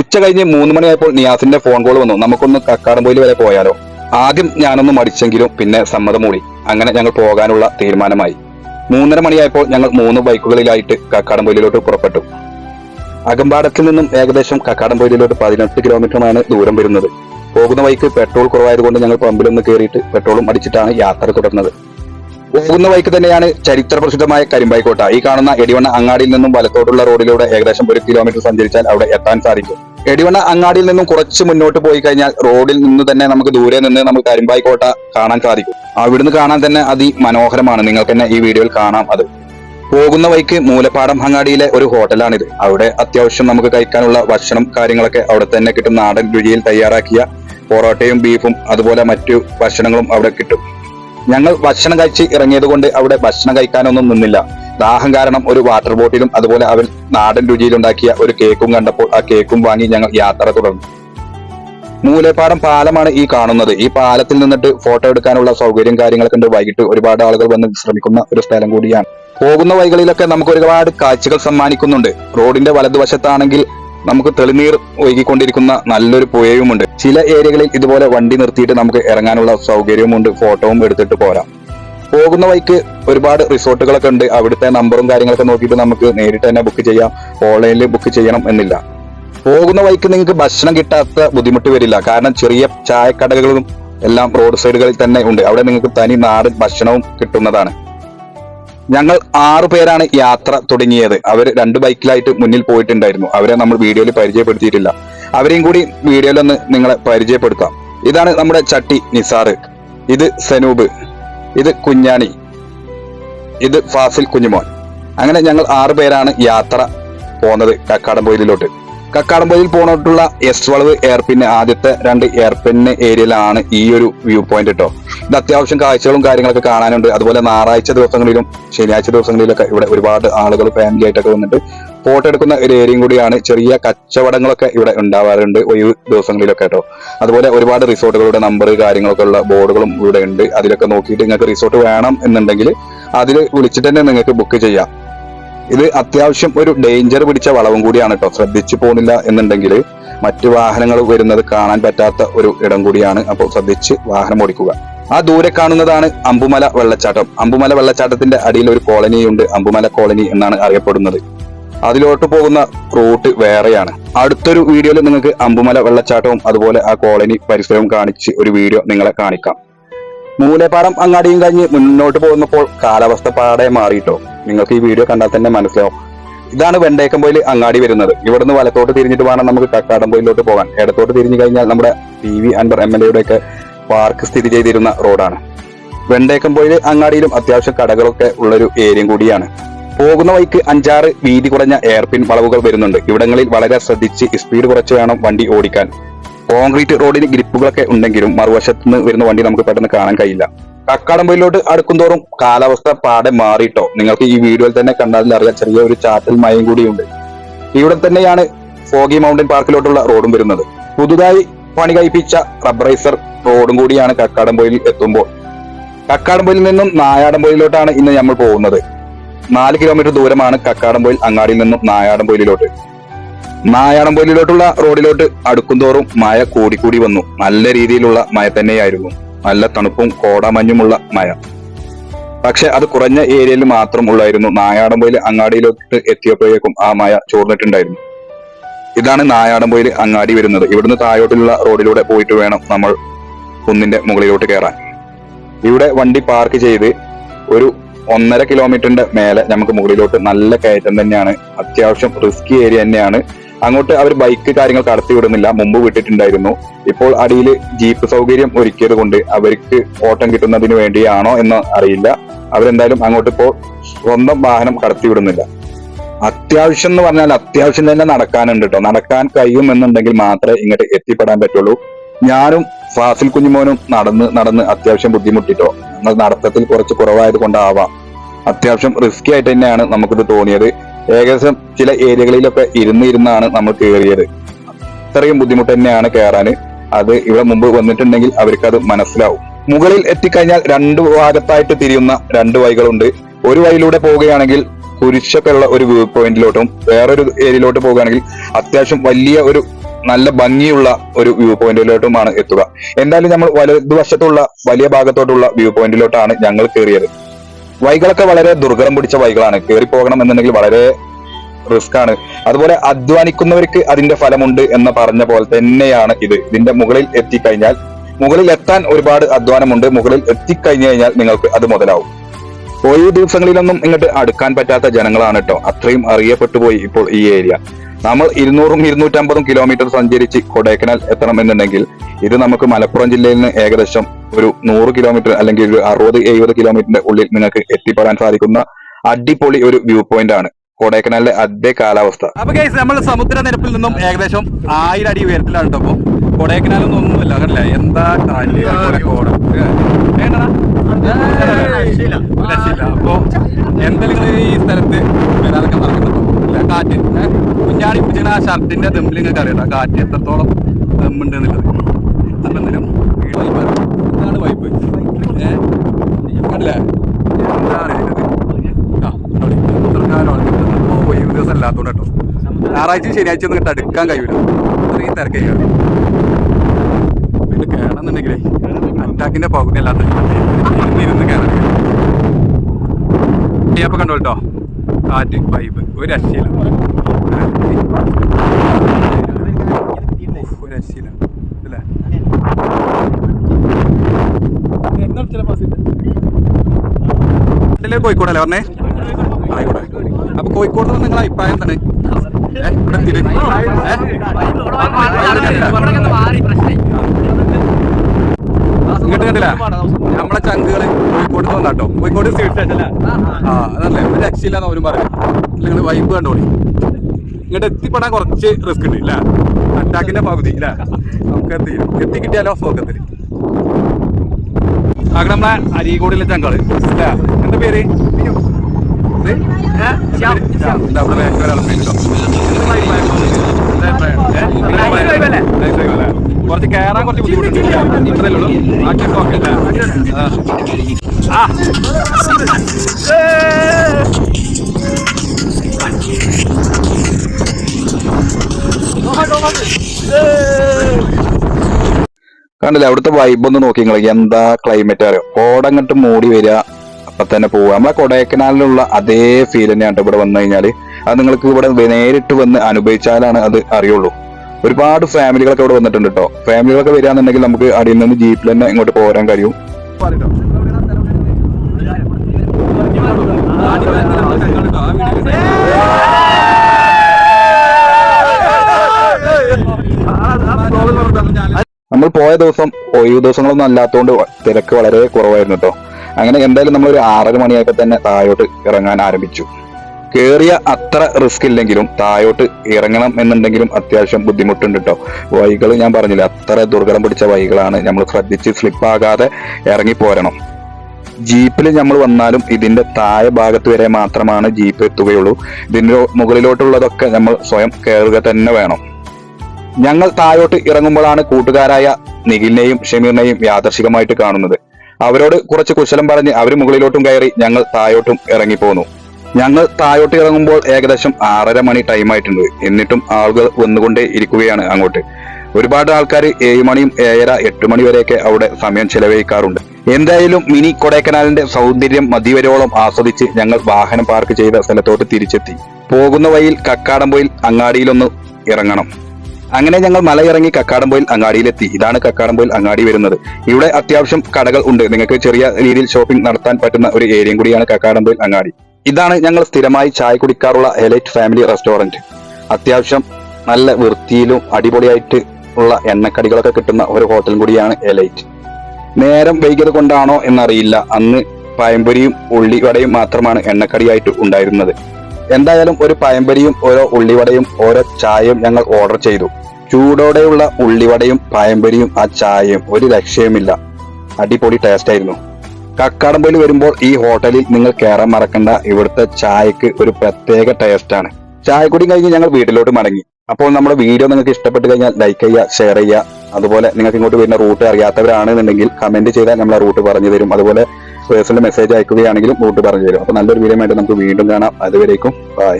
ഉച്ച കഴിഞ്ഞ് മൂന്ന് മണിയായപ്പോൾ നിയാസിന്റെ ഫോൺ കോൾ വന്നു. നമുക്കൊന്ന് കക്കാടംപൊയിൽ വരെ പോയാലോ. ആദ്യം ഞാനൊന്ന് മടിച്ചെങ്കിലും പിന്നെ സമ്മതം മൂടി. അങ്ങനെ ഞങ്ങൾ പോകാനുള്ള തീരുമാനമായി. മൂന്നര മണിയായപ്പോൾ ഞങ്ങൾ മൂന്ന് ബൈക്കുകളിലായിട്ട് കക്കാടംപൊയിലോട്ട് പുറപ്പെട്ടു. അകമ്പാടത്തിൽ നിന്നും ഏകദേശം കക്കാടംപൊയിലോട്ട് പതിനെട്ട് കിലോമീറ്ററുമാണ് ദൂരം വരുന്നത്. പോകുന്ന വഴിക്ക് പെട്രോൾ കുറവായതുകൊണ്ട് ഞങ്ങൾ പമ്പിലൊന്ന് കയറിയിട്ട് പെട്രോളും അടിച്ചിട്ടാണ് യാത്ര തുടർന്നത്. പോകുന്ന വഴിക്ക് തന്നെയാണ് ചരിത്ര പ്രസിദ്ധമായ കരിമ്പായിക്കോട്ട ഈ കാണുന്ന എടിവണ്ണ അങ്ങാടിയിൽ നിന്നും വലത്തോട്ടുള്ള റോഡിലൂടെ ഏകദേശം ഒരു കിലോമീറ്റർ സഞ്ചരിച്ചാൽ അവിടെ എത്താൻ സാധിക്കും. എടിവണ്ണ അങ്ങാടിയിൽ നിന്നും കുറച്ച് മുന്നോട്ട് പോയി കഴിഞ്ഞാൽ റോഡിൽ നിന്ന് തന്നെ നമുക്ക് ദൂരെ നിന്ന് നമുക്ക് കരിമ്പായിക്കോട്ട കാണാൻ സാധിക്കും. അവിടുന്ന് കാണാൻ തന്നെ അതിമനോഹരമാണ്. നിങ്ങൾക്ക് തന്നെ ഈ വീഡിയോയിൽ കാണാം അത്. പോകുന്ന വഴിക്ക് മൂലപ്പാടം അങ്ങാടിയിലെ ഒരു ഹോട്ടലാണിത്. അവിടെ അത്യാവശ്യം നമുക്ക് കഴിക്കാനുള്ള ഭക്ഷണം കാര്യങ്ങളൊക്കെ അവിടെ തന്നെ കിട്ടും. നാടൻ രുചിയിൽ തയ്യാറാക്കിയ പൊറോട്ടയും ബീഫും അതുപോലെ മറ്റു ഭക്ഷണങ്ങളും അവിടെ കിട്ടും. ഞങ്ങൾ ഭക്ഷണം കഴിച്ച് ഇറങ്ങിയത് കൊണ്ട് അവിടെ ഭക്ഷണം കഴിക്കാനൊന്നും നിന്നില്ല. ദാഹം കാരണം ഒരു വാട്ടർ ബോട്ടിലും അതുപോലെ അവൻ നാടൻ രുചിയിലുണ്ടാക്കിയ ഒരു കേക്കും കണ്ടപ്പോൾ ആ കേക്കും വാങ്ങി ഞങ്ങൾ യാത്ര തുടർന്നു. മൂലപ്പാടം പാലമാണ് ഈ കാണുന്നത്. ഈ പാലത്തിൽ നിന്നിട്ട് ഫോട്ടോ എടുക്കാനുള്ള സൗകര്യം കാര്യങ്ങളൊക്കെ ഉണ്ട്. വൈകിട്ട് ഒരുപാട് ആളുകൾ വന്ന് ശ്രമിക്കുന്ന ഒരു സ്ഥലം കൂടിയാണ്. പോകുന്ന വഴികളിലൊക്കെ നമുക്ക് ഒരുപാട് കാഴ്ചകൾ സമ്മാനിക്കുന്നുണ്ട്. റോഡിന്റെ വലതുവശത്താണെങ്കിൽ നമുക്ക് തെളിനീർ ഒഴുകിക്കൊണ്ടിരിക്കുന്ന നല്ലൊരു പുഴയുമുണ്ട്. ചില ഏരിയകളിൽ ഇതുപോലെ വണ്ടി നിർത്തിയിട്ട് നമുക്ക് ഇറങ്ങാനുള്ള സൗകര്യവുമുണ്ട്. ഫോട്ടോവും എടുത്തിട്ട് പോരാം. പോകുന്ന വഴിക്ക് ഒരുപാട് റിസോർട്ടുകളൊക്കെ ഉണ്ട്. അവിടുത്തെ നമ്പറും കാര്യങ്ങളൊക്കെ നോക്കിയിട്ട് നമുക്ക് നേരിട്ട് തന്നെ ബുക്ക് ചെയ്യാം. ഓൺലൈനിൽ ബുക്ക് ചെയ്യണം എന്നില്ല. പോകുന്ന വഴിക്ക് നിങ്ങൾക്ക് ഭക്ഷണം കിട്ടാത്ത ബുദ്ധിമുട്ട് വരില്ല. കാരണം ചെറിയ ചായക്കടകളും എല്ലാം റോഡ് സൈഡുകളിൽ തന്നെ ഉണ്ട്. അവിടെ നിങ്ങൾക്ക് തനി നാടൻ ഭക്ഷണവും കിട്ടുന്നതാണ്. ഞങ്ങൾ ആറു പേരാണ് യാത്ര തുടങ്ങിയത്. അവർ രണ്ട് ബൈക്കിലായിട്ട് മുന്നിൽ പോയിട്ടുണ്ടായിരുന്നു. അവരെ നമ്മൾ വീഡിയോയിൽ പരിചയപ്പെടുത്തിയിട്ടില്ല. അവരെയും കൂടി വീഡിയോയിലൊന്ന് നിങ്ങളെ പരിചയപ്പെടുത്താം. ഇതാണ് നമ്മുടെ ചട്ടി നിസാറ്. ഇത് സനൂബ് ഇത് കുഞ്ഞാണി. ഇത് ഫാസിൽ കുഞ്ഞുമോൻ. അങ്ങനെ ഞങ്ങൾ ആറു പേരാണ് യാത്ര പോകുന്നത് കക്കാടംപൊയിലോട്ട് കക്കാടംപൊയിൽ പോണോട്ടുള്ള എസ് വളവ് എയർപിൻ ആദ്യത്തെ രണ്ട് എയർപിൻ ഏരിയയിലാണ് ഈ ഒരു വ്യൂ പോയിന്റ് കേട്ടോ ഇത് അത്യാവശ്യം കാഴ്ചകളും കാര്യങ്ങളൊക്കെ കാണാനുണ്ട്. അതുപോലെ ഞായറാഴ്ച ദിവസങ്ങളിലും ശനിയാഴ്ച ദിവസങ്ങളിലൊക്കെ ഇവിടെ ഒരുപാട് ആളുകൾ ഫാമിലി ആയിട്ടൊക്കെ വന്നിട്ട് ഫോട്ടോ എടുക്കുന്ന ഒരു ഏരിയയും കൂടിയാണ് ചെറിയ കച്ചവടങ്ങളൊക്കെ ഇവിടെ ഉണ്ടാവാറുണ്ട് ഒഴിവ് ദിവസങ്ങളിലൊക്കെ കേട്ടോ. അതുപോലെ ഒരുപാട് റിസോർട്ടുകളുടെ നമ്പർ കാര്യങ്ങളൊക്കെ ഉള്ള ബോർഡുകളും ഇവിടെ ഉണ്ട്. അതിലൊക്കെ നോക്കിയിട്ട് നിങ്ങൾക്ക് റിസോർട്ട് വേണം എന്നുണ്ടെങ്കിൽ അതിൽ വിളിച്ചിട്ട് തന്നെ നിങ്ങൾക്ക് ബുക്ക് ചെയ്യാം. ഇത് അത്യാവശ്യം ഒരു ഡേഞ്ചർ പിടിച്ച വളവും കൂടിയാണ് കേട്ടോ. ശ്രദ്ധിച്ചു പോകുന്നില്ല എന്നുണ്ടെങ്കിൽ മറ്റു വാഹനങ്ങൾ വരുന്നത് കാണാൻ പറ്റാത്ത ഒരു ഇടം കൂടിയാണ്. അപ്പോൾ ശ്രദ്ധിച്ച് വാഹനം ഓടിക്കുക. ആ ദൂരെ കാണുന്നതാണ് അമ്പുമല വെള്ളച്ചാട്ടം. അമ്പുമല വെള്ളച്ചാട്ടത്തിന്റെ അടിയിൽ ഒരു കോളനിയുണ്ട്. അമ്പുമല കോളനി എന്നാണ് അറിയപ്പെടുന്നത്. അതിലോട്ട് പോകുന്ന റൂട്ട് വേറെയാണ്. അടുത്തൊരു വീഡിയോയിൽ നിങ്ങൾക്ക് അമ്പുമല വെള്ളച്ചാട്ടവും അതുപോലെ ആ കോളനി പരിസരവും കാണിച്ച് ഒരു വീഡിയോ നിങ്ങളെ കാണിക്കാം. മൂലേപ്പാടം അങ്ങാടിയും കഴിഞ്ഞ് മുന്നോട്ട് പോകുന്നപ്പോൾ കാലാവസ്ഥ പാടെ മാറിയിട്ടോ. നിങ്ങൾക്ക് ഈ വീഡിയോ കണ്ടാൽ തന്നെ മനസ്സിലാവും. ഇതാണ് വെണ്ടേക്കമ്പോയിൽ അങ്ങാടി വരുന്നത്. ഇവിടുന്ന് വലത്തോട്ട് തിരിഞ്ഞിട്ട് വേണം നമുക്ക് കക്കാടംപോയിലോട്ട് പോകാൻ. ഇടത്തോട്ട് തിരിഞ്ഞു കഴിഞ്ഞാൽ നമ്മുടെ P V Anvar M L എയുടെ ഒക്കെ പാർക്ക് സ്ഥിതി ചെയ്തിരുന്ന റോഡാണ് വെണ്ടേക്കമ്പോയിൽ അങ്ങാടിയിലും അത്യാവശ്യം കടകളൊക്കെ ഉള്ളൊരു ഏരിയ കൂടിയാണ്. പോകുന്ന വഴിക്ക് അഞ്ചാറ് വീതി കുറഞ്ഞ എയർപിൻ വളവുകൾ വരുന്നുണ്ട്. ഇവിടങ്ങളിൽ വളരെ ശ്രദ്ധിച്ച് സ്പീഡ് കുറച്ച് വേണം വണ്ടി ഓടിക്കാൻ. കോൺക്രീറ്റ് റോഡിന് ഗ്രിപ്പുകളൊക്കെ ഉണ്ടെങ്കിലും മറുവശത്ത് നിന്ന് വരുന്ന വണ്ടി നമുക്ക് പെട്ടെന്ന് കാണാൻ കഴിയില്ല. കക്കാടംപൊയിലോട്ട് അടുക്കുന്തോറും കാലാവസ്ഥ പാടെ മാറിയിട്ടോ? നിങ്ങൾക്ക് ഈ വീഡിയോയിൽ തന്നെ കണ്ടാൽ അറിയാം ചെറിയ ഒരു ചാറ്റൽ മയം കൂടിയുണ്ട്. ഇവിടെ തന്നെയാണ് ഫോഗി മൗണ്ടൻ പാർക്കിലോട്ടുള്ള റോഡും വരുന്നത്. പുതുതായി പണി കഴിപ്പിച്ച റബ്ബറൈസർ റോഡും കൂടിയാണ് കക്കാടംപൊയിൽ എത്തുമ്പോൾ. കക്കാടംപൊയിൽ നിന്നും നായാടംപൊയിലോട്ടാണ് ഇന്ന് നമ്മൾ പോകുന്നത്. നാല് കിലോമീറ്റർ ദൂരമാണ് കക്കാടംപൊയിൽ അങ്ങാടിയിൽ നിന്നും നായാടംപൊയിലോട്ട് നായാടംപൊയിലോട്ടുള്ള റോഡിലോട്ട് അടുക്കുംതോറും മഴ കൂടിക്കൂടി വന്നു. നല്ല രീതിയിലുള്ള മഴ തന്നെയായിരുന്നു. നല്ല തണുപ്പും കോടമഞ്ഞുമുള്ള മഴ. പക്ഷെ അത് കുറഞ്ഞ ഏരിയയിൽ മാത്രം ഉള്ളായിരുന്നു. നായാടംപൊയിൽ അങ്ങാടിയിലോട്ട് എത്തിയപ്പോഴേക്കും ആ മഴ ചോർന്നിട്ടുണ്ടായിരുന്നു. ഇതാണ് നായാടംപൊയിൽ അങ്ങാടി വരുന്നത്. ഇവിടുന്ന് താഴോട്ടുള്ള റോഡിലൂടെ പോയിട്ട് വേണം നമ്മൾ കുന്നിന്റെ മുകളിലോട്ട് കയറാൻ ഇവിടെ വണ്ടി പാർക്ക് ചെയ്ത് ഒരു ഒന്നര കിലോമീറ്ററിന്റെ മേലെ നമുക്ക് മുകളിലോട്ട് നല്ല കയറ്റം തന്നെയാണ്. അത്യാവശ്യം റിസ്കി ഏരിയ തന്നെയാണ്. അങ്ങോട്ട് അവർ ബൈക്ക് കാര്യങ്ങൾ കടത്തി വിടുന്നില്ല. മുമ്പ് വിട്ടിട്ടുണ്ടായിരുന്നു. ഇപ്പോൾ അടിയിൽ ജീപ്പ് സൗകര്യം ഒരുക്കിയത് കൊണ്ട് അവർക്ക് ഓട്ടം കിട്ടുന്നതിന് വേണ്ടിയാണോ എന്ന് അറിയില്ല. അവരെന്തായാലും അങ്ങോട്ട് ഇപ്പോൾ സ്വന്തം വാഹനം കടത്തി വിടുന്നില്ല. അത്യാവശ്യം എന്ന് പറഞ്ഞാൽ അത്യാവശ്യം തന്നെ നടക്കാനുണ്ട് കേട്ടോ നടക്കാൻ കഴിയും എന്നുണ്ടെങ്കിൽ മാത്രമേ ഇങ്ങോട്ട് എത്തിപ്പെടാൻ പറ്റുള്ളൂ. ഞാനും ഫാസിൽ കുഞ്ഞുമോനും നടന്ന് നടന്ന് അത്യാവശ്യം ബുദ്ധിമുട്ടിട്ടോ. ഞങ്ങൾ നടത്തത്തിൽ കുറച്ച് കുറവായത് കൊണ്ടാവാം. അത്യാവശ്യം റിസ്കി ആയിട്ട് തന്നെയാണ് നമുക്കിത് തോന്നിയത്. ഏകദേശം ചില ഏരിയകളിലൊക്കെ ഇരുന്ന് ഇരുന്നാണ് നമ്മൾ കയറിയത് അത്രയും ബുദ്ധിമുട്ട് തന്നെയാണ് കയറാൻ അത് ഇവിടെ മുമ്പ് വന്നിട്ടുണ്ടെങ്കിൽ അവർക്ക് അത് മനസ്സിലാവും. മുകളിൽ എത്തിക്കഴിഞ്ഞാൽ രണ്ട് ഭാഗത്തായിട്ട് തിരിയുന്ന രണ്ട് വഴികളുണ്ട്. ഒരു വഴിയിലൂടെ പോവുകയാണെങ്കിൽ കുരിശൊക്കെ ഉള്ള ഒരു വ്യൂ പോയിന്റിലോട്ടും വേറൊരു ഏരിയയിലോട്ട് പോവുകയാണെങ്കിൽ അത്യാവശ്യം വലിയ ഒരു നല്ല ഭംഗിയുള്ള ഒരു വ്യൂ പോയിന്റിലോട്ടുമാണ് എത്തുക. എന്തായാലും നമ്മൾ വലതുവശത്തുള്ള വലിയ ഭാഗത്തോട്ടുള്ള വ്യൂ പോയിന്റിലോട്ടാണ് ഞങ്ങൾ കയറിയത് വൈകളൊക്കെ വളരെ ദുർഘടം പിടിച്ച വൈകളാണ്. കയറി പോകണം എന്നുണ്ടെങ്കിൽ വളരെ റിസ്ക് ആണ്. അതുപോലെ അധ്വാനിക്കുന്നവർക്ക് അതിന്റെ ഫലമുണ്ട് എന്ന് പറഞ്ഞ പോലെ തന്നെയാണ് ഇത്. ഇതിന്റെ മുകളിൽ എത്തിക്കഴിഞ്ഞാൽ മുകളിൽ എത്താൻ ഒരുപാട് അധ്വാനമുണ്ട്. മുകളിൽ എത്തിക്കഴിഞ്ഞു കഴിഞ്ഞാൽ നിങ്ങൾക്ക് അത് മുതലാവും. ഒഴിവ് ദിവസങ്ങളിലൊന്നും ഇങ്ങോട്ട് അടുക്കാൻ പറ്റാത്ത ജനങ്ങളാണ് കേട്ടോ അത്രയും അറിയപ്പെട്ടു പോയി ഇപ്പോൾ ഈ ഏരിയ. നമ്മൾ ഇരുന്നൂറും ഇരുന്നൂറ്റമ്പതും കിലോമീറ്റർ സഞ്ചരിച്ച് കൊടൈക്കനാൽ എത്തണമെന്നുണ്ടെങ്കിൽ ഇത് നമുക്ക് മലപ്പുറം ജില്ലയിൽ നിന്ന് ഏകദേശം ഒരു നൂറ് കിലോമീറ്റർ അല്ലെങ്കിൽ ഒരു അറുപത് എഴുപത് കിലോമീറ്ററിന്റെ ഉള്ളിൽ നിങ്ങൾക്ക് എത്തിപ്പെടാൻ സാധിക്കുന്ന അടിപൊളി ഒരു വ്യൂ പോയിന്റ് ആണ് കൊടൈക്കനാലിലെ അതേ കാലാവസ്ഥ. അപ്പൊ ഗൈസ് നമ്മൾ സമുദ്രനിരപ്പിൽ നിന്നും ഏകദേശം ആയിരം അടി ഉയരത്തിലാണ് കേട്ടോ അപ്പൊ കൊടൈക്കനാലൊന്നും ഒന്നുമില്ല അതല്ലേ എന്താ? രക്ഷയില്ല. അപ്പൊ എന്തായാലും നിങ്ങൾ ഈ സ്ഥലത്ത് വരാനൊക്കെ നടക്കുന്നുണ്ടോ ഇല്ല കാറ്റ്. കുഞ്ഞാടി പിടിച്ചിട്ട് ആ ഷർട്ടിന്റെ ദമ്മിൽ നിങ്ങൾക്ക് അറിയാം കാറ്റ് എത്രത്തോളം ദമ്മുണ്ട് എന്നുള്ളത് വൈബ് ഏഹ് കണ്ടില്ലേ? ഞായറാഴ്ച ശനിയാഴ്ച ഒന്നും ഇങ്ങോട്ട് അടുക്കാൻ കഴിയൂല. അത്രയും തിരക്കായി പിന്നെ കേറണമെന്നുണ്ടെങ്കിലേ അറ്റാക്കിന്റെ പകുതി അല്ലാത്ത ഇരുന്ന് കയറാൻ അപ്പൊ കണ്ടോ കേട്ടോ കാറ്റ് വൈബ് ഒരു രക്ഷയില്ല ഉഫ്, ഒരു രക്ഷയില്ല അല്ലേ നാട്ടിലെ കോഴിക്കോടല്ലേ പറഞ്ഞേ ആയിക്കോട്ടെ അപ്പൊ കോഴിക്കോട് നിന്ന് നിങ്ങളെ അഭിപ്രായം എന്താണ്? ഏ? ഇങ്ങോട്ട് കണ്ടില്ല നമ്മളെ ചങ്കുകൾ കോഴിക്കോട് വന്നാട്ടോ. കോഴിക്കോട് സീറ്റ് സ്റ്റേഷനല്ലേ ആ അതല്ലേ? ഒരു രക്ഷയില്ലാന്ന് അവരും പറഞ്ഞു നിങ്ങൾ വൈബ് കണ്ടോളി. ഇങ്ങോട്ട് എത്തിപ്പെടാൻ കുറച്ച് റിസ്ക് ഉണ്ട് ഇല്ല? അറ്റാക്കിന്റെ പകുതി ഇല്ല? നമുക്ക് എത്തി എത്തി കിട്ടിയാലോ സുഖത്തിൽ അങ്ങനെ നമ്മളെ അരീകോടിലെ ചങ്കൾ ഇല്ല? എന്താ പേര്? ഇത്? കുറച്ച് കയറാൻ കുറച്ച് ബുദ്ധിമുട്ടുണ്ട്. ഇത്രയേ ഉള്ളൂ. ബാക്കി ഒക്കെ ആ. കണ്ടില്ലേ അവിടുത്തെ വൈബ് ഒന്ന് നോക്കി നിങ്ങൾ എന്താ ക്ലൈമറ്റ് അറിയാം? കോടങ്ങട്ട് മൂടി വരിക അപ്പൊ തന്നെ പോവുക. നമ്മളെ കൊടൈക്കനാലിലുള്ള അതേ ഫീൽ തന്നെയാണ് ഇവിടെ വന്നു കഴിഞ്ഞാൽ. അത് നിങ്ങൾക്ക് ഇവിടെ നേരിട്ട് വന്ന് അനുഭവിച്ചാലാണ് അത് അറിയുള്ളൂ. ഒരുപാട് ഫാമിലികളൊക്കെ ഇവിടെ വന്നിട്ടുണ്ട് കേട്ടോ. ഫാമിലികളൊക്കെ വരികയാണെന്നുണ്ടെങ്കിൽ നമുക്ക് അടിയിൽ നിന്ന് ജീപ്പിൽ തന്നെ ഇങ്ങോട്ട് പോരാൻ കഴിയും. നമ്മൾ പോയ ദിവസം ഒഴിവ് ദിവസങ്ങളൊന്നും അല്ലാത്തതുകൊണ്ട് തിരക്ക് വളരെ കുറവായിരുന്നു കേട്ടോ. അങ്ങനെ എന്തായാലും നമ്മൾ ഒരു ആറര മണിയായപ്പോ തന്നെ താഴോട്ട് ഇറങ്ങാൻ ആരംഭിച്ചു. കേറിയ അത്ര റിസ്ക് ഇല്ലെങ്കിലും താഴോട്ട് ഇറങ്ങണം എന്നുണ്ടെങ്കിലും അത്യാവശ്യം ബുദ്ധിമുട്ടുണ്ട് കേട്ടോ വഴികൾ ഞാൻ പറഞ്ഞില്ല അത്ര ദുർഘടം പിടിച്ച വഴികളാണ് നമ്മൾ ശ്രദ്ധിച്ച് സ്ലിപ്പാകാതെ ഇറങ്ങി പോരണം. ജീപ്പിൽ നമ്മൾ വന്നാലും ഇതിന്റെ താഴെ ഭാഗത്ത് വരെ മാത്രമാണ് ജീപ്പ് എത്തുകയുള്ളൂ. ഇതിന്റെ മുകളിലോട്ടുള്ളതൊക്കെ നമ്മൾ സ്വയം കയറുക തന്നെ വേണം. ഞങ്ങൾ താഴോട്ട് ഇറങ്ങുമ്പോഴാണ് കൂട്ടുകാരായ നിഖിലിനെയും ഷമീറിനെയും യാദർശികമായിട്ട് കാണുന്നത്. അവരോട് കുറച്ച് കുശലം പറഞ്ഞ് അവർ മുകളിലോട്ടും കയറി ഞങ്ങൾ താഴോട്ടും ഇറങ്ങിപ്പോന്നു ഞങ്ങൾ താഴോട്ട് ഇറങ്ങുമ്പോൾ ഏകദേശം ആറര മണി ടൈം ആയിട്ടുണ്ട്. എന്നിട്ടും ആളുകൾ വന്നുകൊണ്ടേ ഇരിക്കുകയാണ് അങ്ങോട്ട്. ഒരുപാട് ആൾക്കാർ ഏഴ് മണിയും ഏഴര എട്ട് മണി വരെയൊക്കെ അവിടെ സമയം ചെലവഴിക്കാറുണ്ട്. എന്തായാലും മിനി കൊടൈക്കനാലിന്റെ സൗന്ദര്യം മതിവരോളം ആസ്വദിച്ച് ഞങ്ങൾ വാഹനം പാർക്ക് ചെയ്ത സ്ഥലത്തോട്ട് തിരിച്ചെത്തി. പോകുന്ന വഴിയിൽ കക്കാടംപോയിൽ അങ്ങാടിയിലൊന്ന് ഇറങ്ങണം. അങ്ങനെ ഞങ്ങൾ മലയിറങ്ങി കക്കാടംപോയിൽ അങ്ങാടിയിലെത്തി. ഇതാണ് കക്കാടംപോയിൽ അങ്ങാടി വരുന്നത്. ഇവിടെ അത്യാവശ്യം കടകൾ ഉണ്ട്. നിങ്ങൾക്ക് ചെറിയ രീതിയിൽ ഷോപ്പിംഗ് നടത്താൻ പറ്റുന്ന ഒരു ഏരിയയും കൂടിയാണ് കക്കാടംപോയിൽ അങ്ങാടി. ഇതാണ് ഞങ്ങൾ സ്ഥിരമായി ചായ കുടിക്കാറുള്ള എലൈറ്റ് ഫാമിലി റെസ്റ്റോറന്റ് അത്യാവശ്യം നല്ല വൃത്തിയിലും അടിപൊളിയായിട്ട് ഉള്ള എണ്ണക്കടികളൊക്കെ കിട്ടുന്ന ഒരു ഹോട്ടലും കൂടിയാണ് എലൈറ്റ് നേരം വൈകിയത് കൊണ്ടാണോ എന്നറിയില്ല. അന്ന് പഴംപൊരിയും ഉള്ളിവടയും മാത്രമാണ് എണ്ണക്കടിയായിട്ട് ഉണ്ടായിരുന്നത്. എന്തായാലും ഒരു പഴംപൊരിയും ഓരോ ഉള്ളിവടയും ഓരോ ചായയും ഞങ്ങൾ ഓർഡർ ചെയ്തു. ചൂടോടെയുള്ള ഉള്ളിവടയും പഴംപൊരിയും ആ ചായയും ഒരു രക്ഷയുമില്ല. അടിപൊളി ടേസ്റ്റ് ആയിരുന്നു. കക്കാടംപൊയിൽ വരുമ്പോൾ ഈ ഹോട്ടലിൽ നിങ്ങൾ കയറാൻ മറക്കണ്ട. ഇവിടുത്തെ ചായക്ക് ഒരു പ്രത്യേക ടേസ്റ്റ് ആണ്. ചായക്കുടി കഴിഞ്ഞ് ഞങ്ങൾ വീട്ടിലോട്ട് മടങ്ങി. അപ്പോൾ നമ്മുടെ വീഡിയോ നിങ്ങൾക്ക് ഇഷ്ടപ്പെട്ട് കഴിഞ്ഞാൽ ലൈക്ക് ചെയ്യുക ഷെയർ ചെയ്യുക. അതുപോലെ നിങ്ങൾക്ക് ഇങ്ങോട്ട് വരുന്ന റൂട്ട് അറിയാത്തവരാണെന്നുണ്ടെങ്കിൽ കമന്റ് ചെയ്താൽ നമ്മൾ ആ റൂട്ട് പറഞ്ഞു തരും. അതുപോലെ പേഴ്സണൽ മെസ്സേജ് അയക്കുകയാണെങ്കിലും റൂട്ട് പറഞ്ഞു തരും. അപ്പോൾ നല്ലൊരു വീഡിയോ ആയിട്ട് നമുക്ക് വീണ്ടും കാണാം. അതുവരേക്കും ബൈ